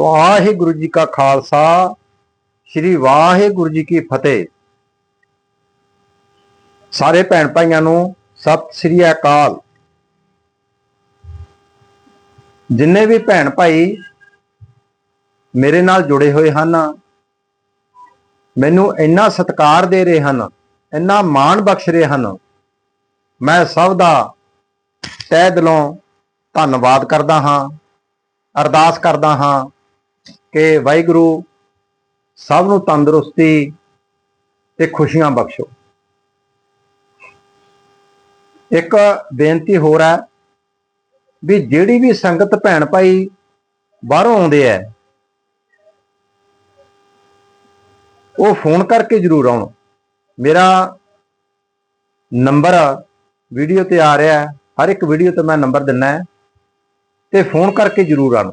ਵਾਹਿਗੁਰੂ ਜੀ ਕਾ ਖਾਲਸਾ, ਸ੍ਰੀ ਵਾਹਿਗੁਰੂ ਜੀ ਕੀ ਫਤਿਹ। ਸਾਰੇ ਭੈਣ ਭਾਈਆਂ ਨੂੰ ਸਤਿ ਸ੍ਰੀ ਅਕਾਲ। ਜਿੰਨੇ ਵੀ ਭੈਣ ਭਾਈ ਮੇਰੇ ਨਾਲ ਜੁੜੇ ਹੋਏ ਹਨ, ਮੈਨੂੰ ਇੰਨਾ ਸਤਿਕਾਰ ਦੇ ਰਹੇ ਹਨ, ਇੰਨਾ ਮਾਣ ਬਖਸ਼ ਰਹੇ ਹਨ, ਮੈਂ ਸਭ ਦਾ ਤਹਿ ਦਿਲੋਂ ਧੰਨਵਾਦ ਕਰਦਾ ਹਾਂ, ਅਰਦਾਸ ਕਰਦਾ ਹਾਂ। ਕਿ ਵਾਹਿਗੁਰੂ ਸਭ ਨੂੰ ਤੰਦਰੁਸਤੀ ਤੇ ਖੁਸ਼ੀਆਂ ਬਖਸ਼ੋ। ਇੱਕ ਬੇਨਤੀ ਹੋਰ ਹੈ ਵੀ ਜਿਹੜੀ ਵੀ ਸੰਗਤ ਭੈਣ ਭਾਈ ਬਾਹਰੋਂ ਆਉਂਦੇ ਐ ਉਹ ਫੋਨ ਕਰਕੇ ਜਰੂਰ ਆਉਣ। ਮੇਰਾ ਨੰਬਰ ਵੀਡੀਓ ਤੇ ਆ ਰਿਹਾ, ਹਰ ਇੱਕ ਵੀਡੀਓ ਤੇ ਮੈਂ ਨੰਬਰ ਦਿੰਨਾ ਤੇ ਫੋਨ ਕਰਕੇ ਜਰੂਰ ਆਉਣ।